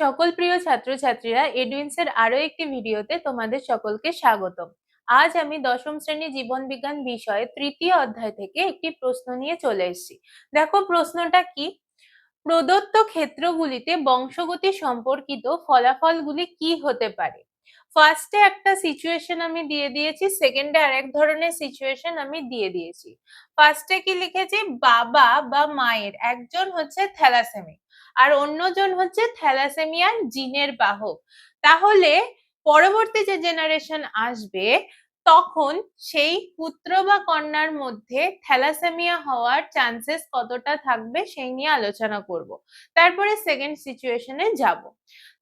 সকল প্রিয় ছাত্রছাত্রীরা এডুইন্সের আরও একটি ভিডিওতে তোমাদের সকলকে স্বাগতম। আজ আমি দশম শ্রেণি জীবন বিজ্ঞান বিষয়ে তৃতীয় অধ্যায় থেকে একটি প্রশ্ন নিয়ে চলে এসেছি। দেখো প্রশ্নটা কি? প্রদত্ত ক্ষেত্রগুলিতে বংশগতি সম্পর্কিত ফলাফলগুলি কি হতে পারে? ফার্স্টে একটা সিচুয়েশন আমি দিয়ে দিয়েছি সেকেন্ডে আরেক ধরনের সিচুয়েশন আমি দিয়ে দিয়েছি। ফার্স্টে কি লিখেছি? বাবা বা মায়ের, একজন হচ্ছে থ্যালাসেমিক আর অন্যজন হচ্ছে থ্যালাসেমিয়ার জিনের বাহক। তাহলে পরবর্তী যে জেনারেশন আসবে, তখন সেই পুত্র বা কন্যার মধ্যে থ্যালাসেমিয়া হওয়ার চান্সেস কতটা থাকবে সেই নিয়ে আলোচনা করব। তারপরে সেকেন্ড সিচুয়েশনে যাব।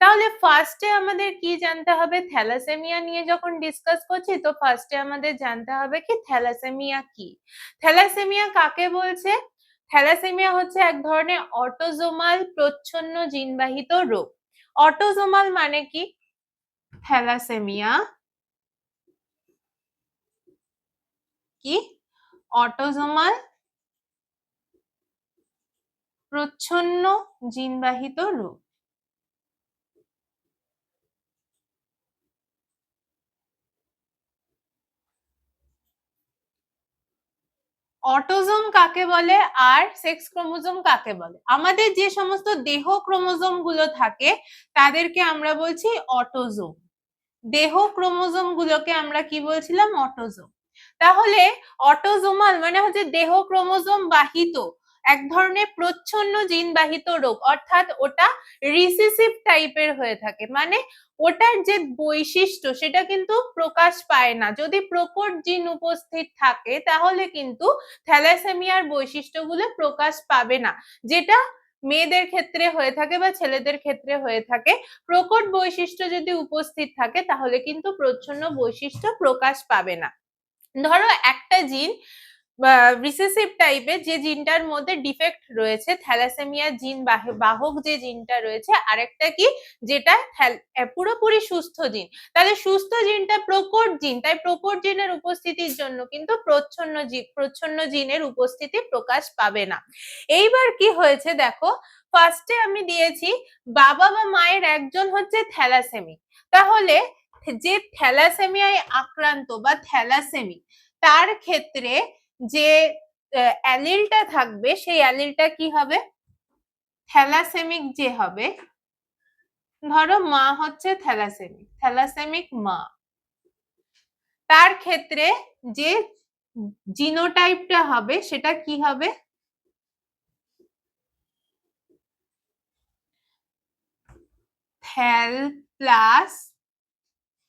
তাহলে ফার্স্টে আমাদের কি জানতে হবে? থ্যালাসেমিয়া নিয়ে যখন ডিসকাস করছি, তো ফার্স্টে আমাদের জানতে হবে কি, থ্যালাসেমিয়া কি? থ্যালাসেমিয়া কাকে বলছে? থ্যালাসেমিয়া হচ্ছে এক ধরনের অটোজোমাল প্রচ্ছন্ন জিনবাহিত রোগ। অটোজোমাল মানে কি? থ্যালাসেমিয়া। কি? অটোজোমাল প্রচ্ছন্ন জিনবাহিত রোগ। অটোজোম কাকে বলে আর সেক্স ক্রোমোজোম কাকে বলে? আমাদের যে সমস্ত দেহ ক্রোমোজোমগুলো থাকে, তাদেরকে আমরা বলছি অটোজোম। দেহ ক্রোমোজোম গুলোকে আমরা কি বলছিলাম? অটোজোম। তাহলে অটোজোমাল মানে হচ্ছে দেহ ক্রোমোজোম বাহিত এক ধরনের প্রচ্ছন্ন জিন বাহিত রোগ, অর্থাৎ ওটা রিসিসিভ টাইপের হয়ে থাকে। মানে ওটার যে বৈশিষ্ট্য সেটা কিন্তু প্রকাশ পায় না। যদি প্রকট জিন উপস্থিত থাকে, তাহলে কিন্তু থ্যালাসেমিয়ার বৈশিষ্ট্যগুলো প্রকাশ পাবে না। যেটা মেয়েদের ক্ষেত্রে হয়ে থাকে বা ছেলেদের ক্ষেত্রে হয়ে থাকে। প্রকট বৈশিষ্ট্য যদি উপস্থিত থাকে, তাহলে কিন্তু প্রচ্ছন্ন বৈশিষ্ট্য প্রকাশ পাবে না। ধরো একটা জিন রিসেসিভ টাইপের যে জিনটার মধ্যে ডিফেক্ট রয়েছে থ্যালাসেমিয়া জিন বাহক যে জিনটা রয়েছে, আরেকটা কি? যেটা পুরোপুরি সুস্থ জিন। তাহলে সুস্থ জিনটা প্রকট জিন, তাই প্রকট জিনের উপস্থিতির জন্য কিন্তু প্রচ্ছন্ন প্রচ্ছন্ন জিনের উপস্থিতি প্রকাশ পাবে না। এইবার কি হয়েছে দেখো ফার্স্টে আমি দিয়েছি, বাবা বা মায়ের একজন হচ্ছে থ্যালাসেমিক তাহলে যে থ্যালাসেমিয়ায় আক্রান্ত বা থ্যালাসেমিক তার ক্ষেত্রে যে অ্যালিলটা থাকবে, সেই অ্যালিলটা কি হবে? থ্যালাসেমিক যে হবে, ধরো মা হচ্ছে থ্যালাসেমিক থ্যালাসেমিক মা। তার ক্ষেত্রে যে জিনোটাইপটা হবে, সেটা কি হবে? Thal plus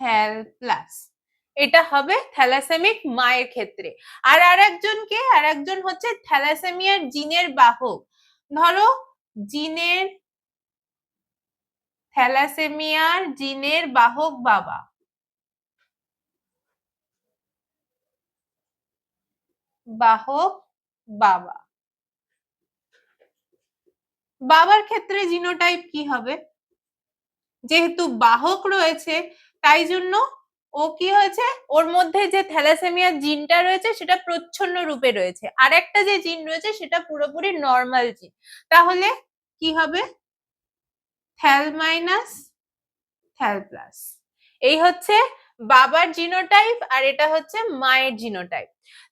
thal plus. এটা হবে থ্যালাসেমিক মায়ের ক্ষেত্রে। আর আরেকজনকে আর একজন হচ্ছে থ্যালাসেমিয়ার জিনের বাহক। ধরো, জিনের থ্যালাসেমিয়ার জিনের বাহক বাবা। বাহক বাবা। বাবার ক্ষেত্রে জিনোটাইপ কি হবে? যেহেতু বাহক রয়েছে, তাই জন্য ও কি হয়েছে? ওর মধ্যে যে থ্যালাসেমিয়ার জিনটা রয়েছে, সেটা প্রচ্ছন্ন রূপে রয়েছে। আর একটা যে জিন রয়েছে, সেটা পুরোপুরি নর্মাল জিন। তাহলে কি হবে? থ্যাল মাইনাস থ্যাল প্লাস এই হচ্ছে বাবার জিনোটাইপ আর এটা হচ্ছে মায়ের জিনোটাইপ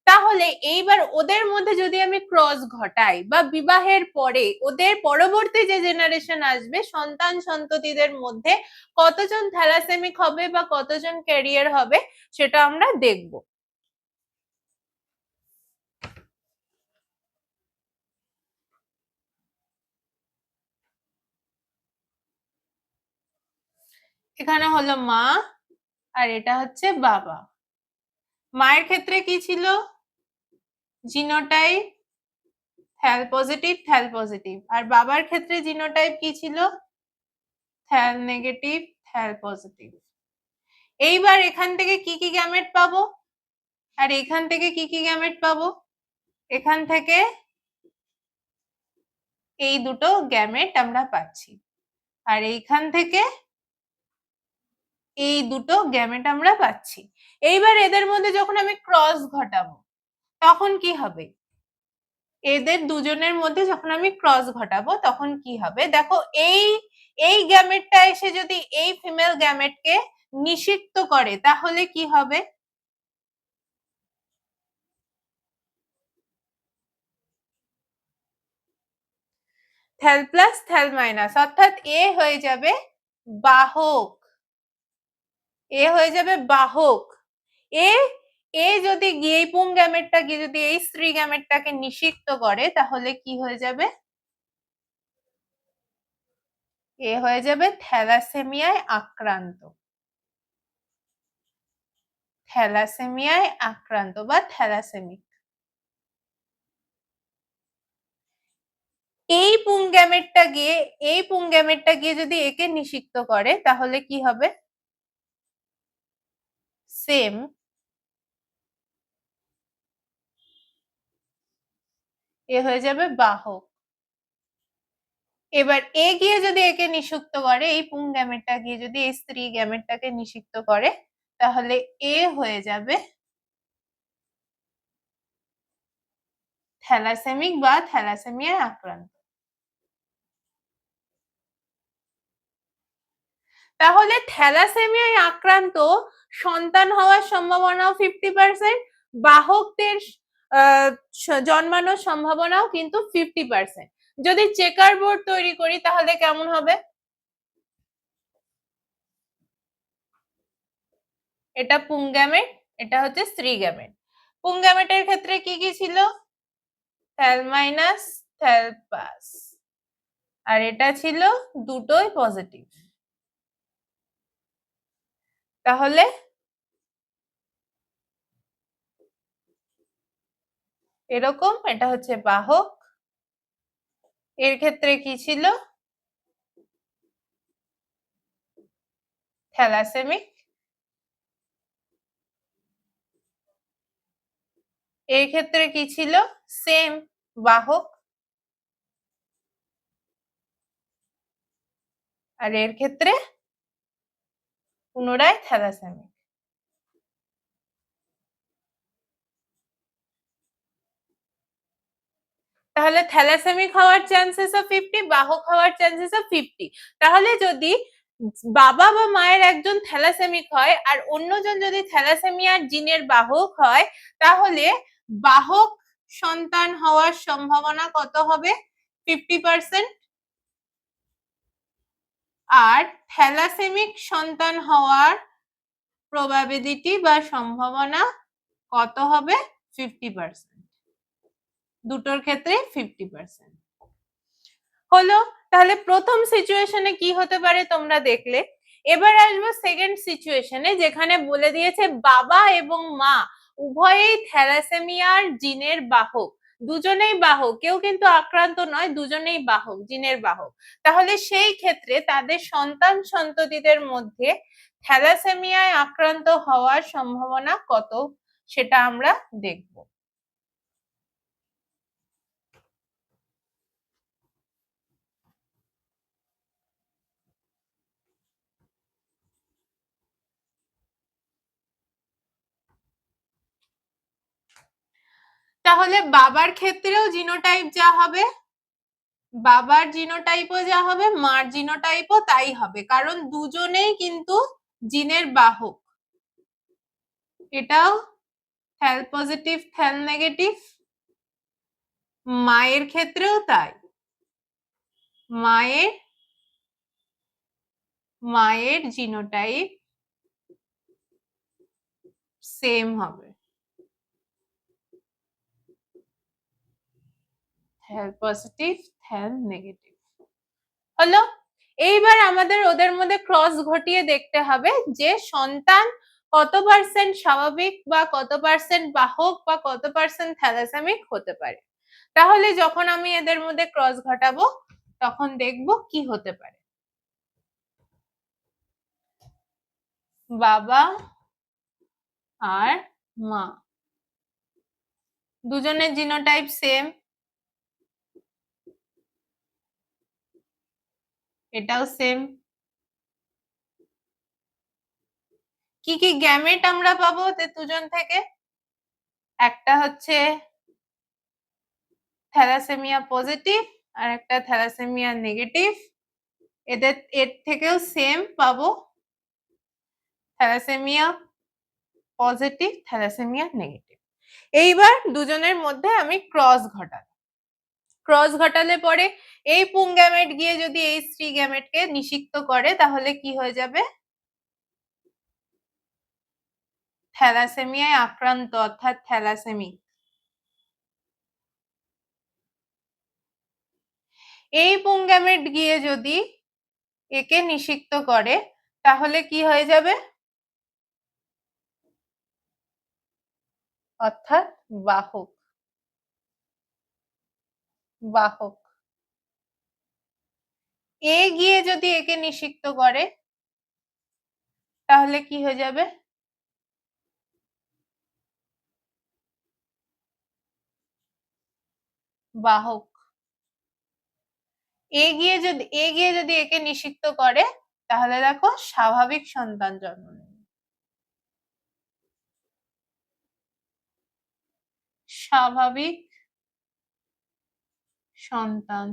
তাহলে এইবার ওদের মধ্যে যদি আমি ক্রস ঘটাই বা বিবাহের পরে ওদের পরবর্তী যে জেনারেশন আসবে, সন্তান সন্ততিদের মধ্যে কতজন থ্যালাসেমিক হবে বা কতজন ক্যারিয়ার হবে সেটা আমরা দেখব। এখানে হলো মা আর এটা হচ্ছে বাবা। মায়ের ক্ষেত্রে কি ছিল? Genotype thal positive thal positive. আর বাবার ক্ষেত্রে জিনোটাইপ কি ছিল? Thal negative, thal positive. এইবার এখান থেকে কি কি গ্যামেট পাবো? আর এখান থেকে কি কি গ্যামেট পাবো? এখান থেকে এই দুটো গ্যামেট আমরা পাচ্ছি। আর এইখান থেকে এই দুটো গ্যামেট আমরা পাচ্ছি। এইবার এদের মধ্যে যখন আমি ক্রস ঘটাবো, তখন কি হবে? এদের দুজনের মধ্যে যখন আমি ক্রস ঘটাবো, তখন কি হবে? দেখো, এই এই গ্যামেটটা এসে যদি এই ফিমেল গ্যামেটকে নিষিক্ত করে, তাহলে কি হবে? থ্যাল প্লাস থ্যাল মাইনাস অর্থাৎ এ হয়ে যাবে বাহক। এ হয়ে যাবে বাহক। এ এ যদি গিয়ে পুং গ্যামেটটা, গিয়ে যদি এই স্ত্রী গ্যামেটটাকে নিষিক্ত করে, তাহলে কি হয়ে যাবে? এ হয়ে যাবে থ্যালাসেমিয়ায় আক্রান্ত। থ্যালাসেমিয়ায় আক্রান্ত বা থ্যালাসেমিক। এই পুং পুংগ্যামেটটা গিয়ে, এই পুং পুংগ্যামেটটা গিয়ে যদি একে নিষিক্ত করে, তাহলে কি হবে? সেম এ হয়ে যাবে বাহক। এবার এ গিয়ে যদি একে নিষিক্ত করে, এই পুং গ্যামেটটা গিয়ে যদি এই স্ত্রী গ্যামেটটাকে নিষিক্ত করে, তাহলে এ হয়ে যাবে থ্যালাসেমিক বা থ্যালাসেমিয়ায় আক্রান্ত। তাহলে থ্যালাসেমিয়ায় আক্রান্ত সন্তান হওয়ার সম্ভাবনাও ফিফটি পার্সেন্ট বাহকদের জন্মানোর সম্ভাবনাও কিন্তু ফিফটি পার্সেন্ট যদি চেকার বোর্ড তৈরি করি, তাহলে কেমন হবে? এটা পুংগ্যামেট এটা হচ্ছে স্ত্রী গ্যামেট পুংগ্যামেটের ক্ষেত্রে কি কি ছিল? থ্যাল মাইনাস, থ্যাল প্লাস। আর এটা ছিল দুটোই পজিটিভ। তাহলে? এরকম, এটা হচ্ছে বাহক। এর ক্ষেত্রে কি ছিল? থ্যালাসেমিক। এর ক্ষেত্রে কি ছিল? সেম, বাহক। আর এর ক্ষেত্রে? পুনরায় থ্যালাসেমিক তাহলে থ্যালাসেমিক হওয়ার চান্সেস অফ ফিফটি বাহক হওয়ার চান্সেস অফ ফিফটি তাহলে যদি বাবা বা মায়ের একজন থ্যালাসেমিক হয় আর অন্যজন যদি থ্যালাসেমিয়ার জিনের বাহক হয় তাহলে বাহক সন্তান হওয়ার সম্ভাবনা কত হবে? ফিফটি পার্সেন্ট আর থ্যালাসেমিক সন্তান হওয়ার প্রবাবিলিটি বা সম্ভাবনা কত হবে? ফিফটি পার্সেন্ট দুটোর ক্ষেত্রে ফিফটি পার্সেন্ট হলো, তাহলে প্রথম সিচুয়েশনে কি হতে পারে তোমরা দেখলে? এবার আসব সেকেন্ড সিচুয়েশনে যেখানে বলে দিয়েছে বাবা এবং মা, উভয়েই থ্যালাসেমিয়ার জিনের বাহক। দুজনেই বাহক, কেউ কিন্তু আক্রান্ত নয়, দুজনেই বাহক, জিনের বাহক। তাহলে সেই ক্ষেত্রে তাদের সন্তান সন্ততিদের মধ্যে থ্যালাসেমিয়ায় আক্রান্ত হওয়ার সম্ভাবনা কত? সেটা আমরা দেখব। তাহলে বাবার ক্ষেত্রেও জিনোটাইপ যা হবে? বাবার জিনোটাইপও যা হবে, মার জিনোটাইপও তাই হবে। কারণ দুজনেই কিন্তু জিনের বাহক। এটাও থ্যাল পজিটিভ থ্যাল নেগেটিভ মায়ের ক্ষেত্রেও তাই। মায়ের মায়ের জিনোটাইপ সেম হবে থ্যাল পজিটিভ থ্যাল নেগেটিভ হলো, এইবার আমাদের ওদের মধ্যে ক্রস ঘটিয়ে দেখতে হবে যে সন্তান কত পার্সেন্ট স্বাভাবিক বা কত পার্সেন্ট বাহক বা কত পার্সেন্ট থ্যালাসেমিক হতে পারে। তাহলে যখন আমি এদের মধ্যে ক্রস ঘটাবো, তখন দেখব কি হতে পারে। বাবা আর মা। দুজনের জিনোটাইপ সেম এটাও সেম কি কি গ্যামেট আমরা পাবো দুজন থেকে? একটা হচ্ছে থ্যালাসেমিয়া পজিটিভ আর একটা থ্যালাসেমিয়া নেগেটিভ এদের, এর থেকেও সেম পাবো। থ্যালাসেমিয়া পজিটিভ থ্যালাসেমিয়া নেগেটিভ এইবার দুজনের মধ্যে আমি ক্রস ঘটালাম ক্রস ঘটালে পরে এই পুংগ্যামেট গিয়ে যদি এই স্ত্রী গ্যামেটকে নিষিক্ত করে, তাহলে কি হয়ে যাবে? থ্যালাসেমিয়ায় আক্রান্ত, অর্থাৎ থ্যালাসেমি। এই পুংগ্যামেট গিয়ে যদি একে নিষিক্ত করে, তাহলে কি হয়ে যাবে? অর্থাৎ বাহক। বাহক। এ গিয়ে যদি একে নিষিক্ত করে, তাহলে কি হয়ে যাবে? বাহক। এ গিয়ে যদি, এ গিয়ে যদি একে নিষিক্ত করে, তাহলে দেখো স্বাভাবিক সন্তান জন্ম নেবে। স্বাভাবিক সন্তান।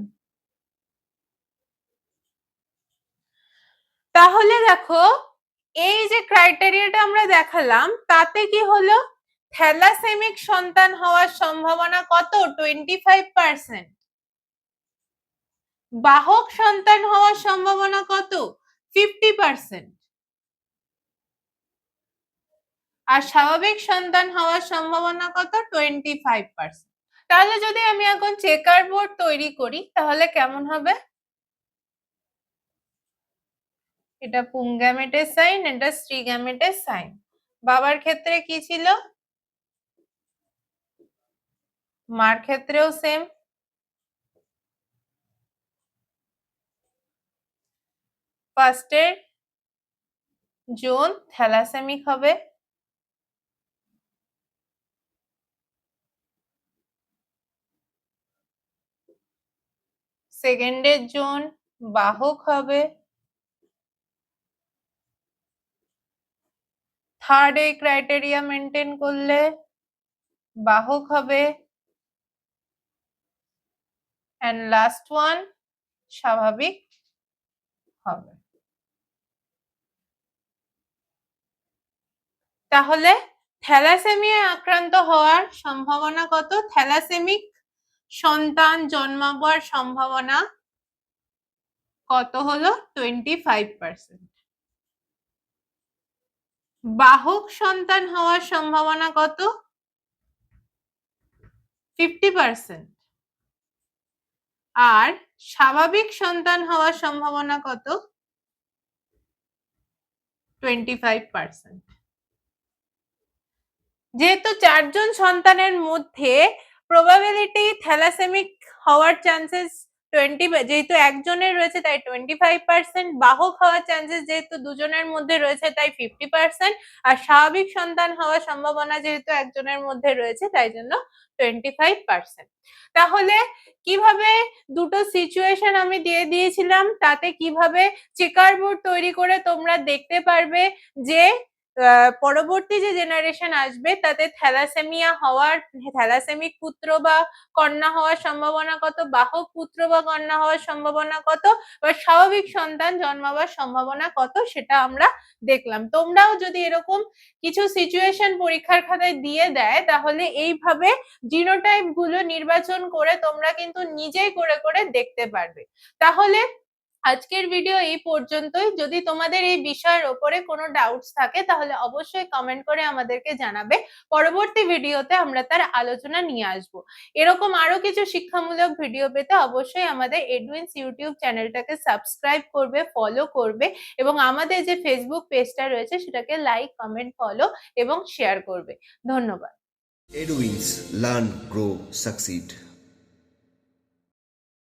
তাহলে দেখো, এই যে ক্রাইটেরিয়াটা আমরা দেখালাম, তাতে কি হলো? থ্যালাসেমিক সন্তান হওয়ার সম্ভাবনা কত? টোয়েন্টি ফাইভ পার্সেন্ট বাহক সন্তান হওয়ার সম্ভাবনা কত? ফিফটি পার্সেন্ট আর স্বাভাবিক সন্তান হওয়ার সম্ভাবনা কত? টোয়েন্টি ফাইভ পার্সেন্ট তাহলে যদি আমি এখন চেকার বোর্ড তৈরি করি, তাহলে কেমন হবে? এটা পুংগ্যামেটের সাইন, এটা স্ত্রীগ্যামেটের সাইন। বাবার ক্ষেত্রে কি ছিল? মার ক্ষেত্রেও সেম ফার্স্টের জোন থ্যালাসেমিক হবে। সেকেন্ডের জোন বাহক হবে। থার্ড এই ক্রাইটেরিয়া মেনটেন করলে বাহক হবে। অ্যান্ড লাস্ট ওয়ান স্বাভাবিক হবে। তাহলে থ্যালাসেমিয়া আক্রান্ত হওয়ার সম্ভাবনা কত? থ্যালাসেমিক সন্তান জন্মাবার সম্ভাবনা কত হলো? টোয়েন্টি ফাইভ পার্সেন্ট বাহক সন্তান হওয়ার সম্ভাবনা কত? ফিফটি পার্সেন্ট আর স্বাভাবিক সন্তান হওয়ার সম্ভাবনা কত? টোয়েন্টি ফাইভ পার্সেন্ট যেহেতু চারজন সন্তানের মধ্যে প্রবাবিলিটি থ্যালাসেমিক হওয়ার চান্সেস টোয়েন্টি যেহেতু একজনের রয়েছে, তাই টোয়েন্টি ফাইভ পার্সেন্ট বাহক হওয়ার চান্সেস যেহেতু দুজনের মধ্যে রয়েছে, তাই ফিফটি পার্সেন্ট। আর স্বাভাবিক সন্তান হওয়ার সম্ভাবনা যেহেতু একজনের মধ্যে রয়েছে, তাই জন্য টোয়েন্টি ফাইভ পার্সেন্ট। তাহলে কীভাবে দুটো সিচুয়েশন আমি দিয়ে দিয়েছিলাম, তাতে কীভাবে চেকার বোর্ড তৈরি করে তোমরা দেখতে পারবে যে পরবর্তী যে জেনারেশন আসবে, তাতে থ্যালাসেমিয়া হওয়ার, থ্যালাসেমিক পুত্র বা কন্যা হওয়ার সম্ভাবনা কত? বাহক পুত্র বা কন্যা হওয়ার সম্ভাবনা কত? বা স্বাভাবিক সন্তান জন্মাবার সম্ভাবনা কত? সেটা আমরা দেখলাম। তোমরাও যদি এরকম কিছু সিচুয়েশন পরীক্ষার খাতায় দিয়ে দেয়, তাহলে এইভাবে জিনোটাইপগুলো নির্বাচন করে তোমরা কিন্তু নিজেই করে করে দেখতে পারবে। তাহলে আজকের ভিডিও এই পর্যন্তই। যদি তোমাদের এই বিষয়ের ওপরে কোনো ডাউটস থাকে তাহলে অবশ্যই কমেন্ট করে আমাদেরকে জানাবে। পরবর্তী ভিডিওতে আমরা তার আলোচনা নিয়ে আসব। এরকম আরও কিছু শিক্ষামূলক ভিডিও পেতে অবশ্যই আমাদের এডুইন্স ইউটিউব চ্যানেলটাকে সাবস্ক্রাইব করবে ফলো করবে এবং আমাদের যে ফেসবুক পেজটা রয়েছে সেটাকে লাইক কমেন্ট ফলো এবং শেয়ার করবে। ধন্যবাদ। Edwins Learn, Grow, Succeed.